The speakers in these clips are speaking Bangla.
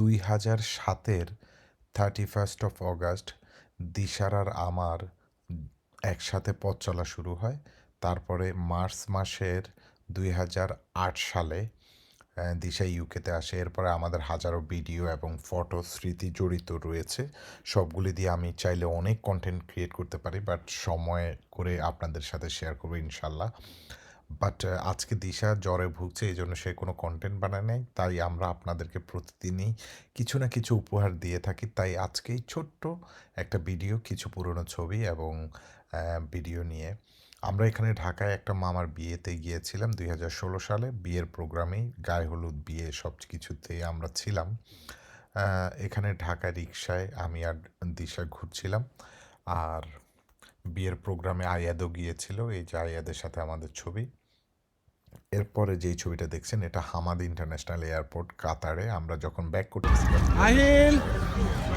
দুই হাজার সাতের থার্টি ফার্স্ট অফ অগাস্ট দিশার আর আমার একসাথে পথ চলা শুরু হয়। তারপরে মার্চ মাসের দুই হাজার আট সালে দিশা ইউকেতে আসে। এরপরে আমাদের হাজারো ভিডিও এবং ফটো স্মৃতি জড়িত রয়েছে। সবগুলি দিয়ে আমি চাইলে অনেক কন্টেন্ট ক্রিয়েট করতে পারি বাট সময় করে আপনাদের সাথে শেয়ার করব ইনশাল্লাহ। বাট আজকে দিশা জ্বরে ভুগছে এই জন্য সে কোনো কন্টেন্ট বানায় নাই। তাই আমরা আপনাদেরকে প্রতিদিনই কিছু না কিছু উপহার দিয়ে থাকি। তাই আজকেই ছোট্ট একটা ভিডিও কিছু পুরনো ছবি এবং ভিডিও নিয়ে। আমরা এখানে ঢাকায় একটা মামার বিয়েতে গিয়েছিলাম দুই হাজার ষোলো সালে। বিয়ের প্রোগ্রামেই গায়ে হলুদ বিয়ে সব কিছুতে আমরা ছিলাম। এখানে ঢাকা রিক্সায় আমি আর দিশা ঘুরছিলাম। আর বিয়ের প্রোগ্রামে আয়াদও গিয়েছিল। এই যে আয়াদের সাথে আমাদের ছবি। এরপরে যেই ছবিটা দেখছেন এটা হামাদ ইন্টারন্যাশনাল এয়ারপোর্ট কাতারে। আমরা যখন ব্যাক করতেছিলাম আহিল!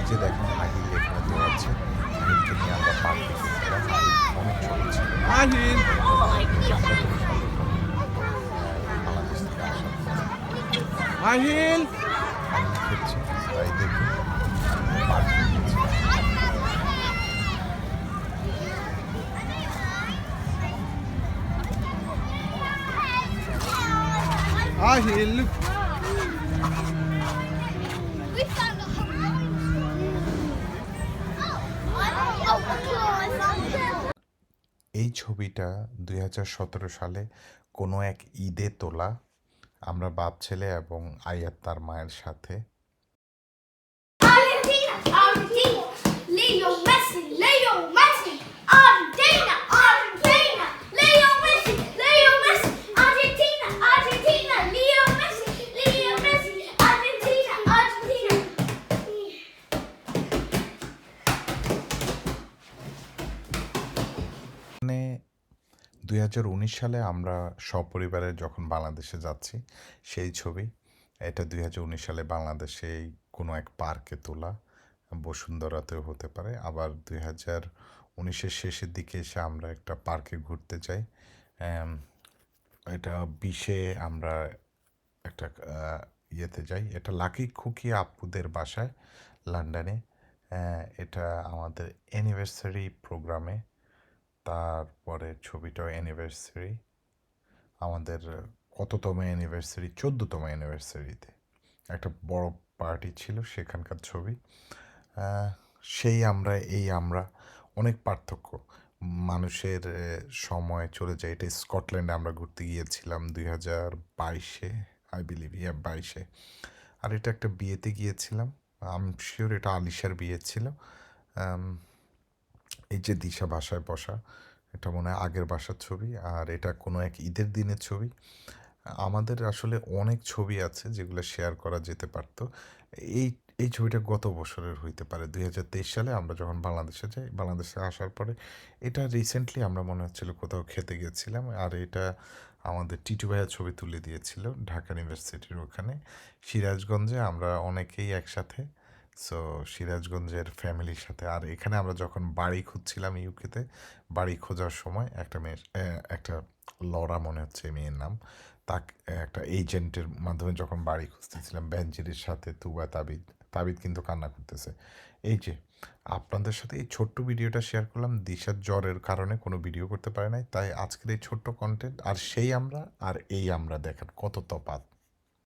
যে দেখেন আহিল এখানে আছে আহিলকে নিয়ে আমরা পার্কে আহিল অনেক ছোট ছিল। আহিল! বাংলাদেশ থেকে তাই দেখুন পার্কে গিয়েছিলাম Ahil We found a Oh, applause. এই ছবিটা দুই হাজার সতেরো সালে কোনো এক ঈদে তোলা আমরা বাপ ছেলে এবং আয়াত তার মায়ের সাথে Argentina, Argentina, Leo Messi, Leo Messi, Argentina, Argentina, Leo Messi, Leo Messi, Argentina, Argentina. মানে দুই হাজার উনিশ সালে আমরা সপরিবারে যখন বাংলাদেশে যাচ্ছি, সেই ছবি, এটা দুই হাজার উনিশ সালে বাংলাদেশে কোনো এক পার্কে তোলা বসুন্ধরাতেও হতে পারে। আবার দুই হাজার উনিশের শেষের দিকে এসে আমরা একটা পার্কে ঘুরতে যাই। এটা বিশে আমরা একটা ইয়েতে যাই। এটা লাকি খুকি আপুদের বাসায়, লন্ডনে। এটা আমাদের অ্যানিভার্সারি প্রোগ্রামে তারপরে ছবিটাও অ্যানিভার্সারি আমাদের কততম অ্যানিভার্সারি চোদ্দতম অ্যানিভার্সারিতে একটা বড় পার্টি ছিল সেখানকার ছবি। সেই আমরা, এই আমরা অনেক পার্থক্য। মানুষের সময় চলে যায়। এটা স্কটল্যান্ডে আমরা ঘুরতে গিয়েছিলাম দুই হাজার বাইশে আই বিলিভ ইয়া বাইশে। আর এটা একটা বিয়েতে গিয়েছিলাম। আম শিওর এটা আলিশার বিয়ে ছিল। এই যে দিশা বাসায় বসা, এটা মনে হয় আগের বাসার ছবি, আর এটা কোনো এক ঈদের দিনের ছবি। আমাদের আসলে অনেক ছবি আছে যেগুলো শেয়ার করা যেতে পারতো। এই এই ছবিটা গত বছরের হইতে পারে, দুই হাজার তেইশ সালে আমরা যখন বাংলাদেশে যাই, বাংলাদেশে আসার পরে এটা রিসেন্টলি আমরা মনে হচ্ছিল কোথাও খেতে গেছিলাম, আর এটা আমাদের টিটু ভাইয়ের ছবি তুলে দিয়েছিল ঢাকা ইউনিভার্সিটির ওখানে। সিরাজগঞ্জে আমরা অনেকেই একসাথে সো সিরাজগঞ্জের ফ্যামিলির সাথে। আর এখানে আমরা যখন বাড়ি খুঁজছিলাম ইউকেতে বাড়ি খোঁজার সময় একটা মেয়ের একটা লরা মনে হচ্ছে মেয়ের নাম। তাক একটা এজেন্টের মাধ্যমে যখন বাড়ি খুঁজতেছিলাম ব্যাঞ্জিরির সাথে তুবা, তাবিদ তাবিদ কিন্তু কান্না করতেছে। এই যে, আপনাদের সাথে এই ছোট্ট ভিডিওটা শেয়ার করলাম। দিশার জ্বরের কারণে কোনো ভিডিও করতে পারে নাই। তাই আজকের এই ছোট্ট কন্টেন্ট আর সেই আমরা, আর এই আমরা দেখেন কত তফাৎ।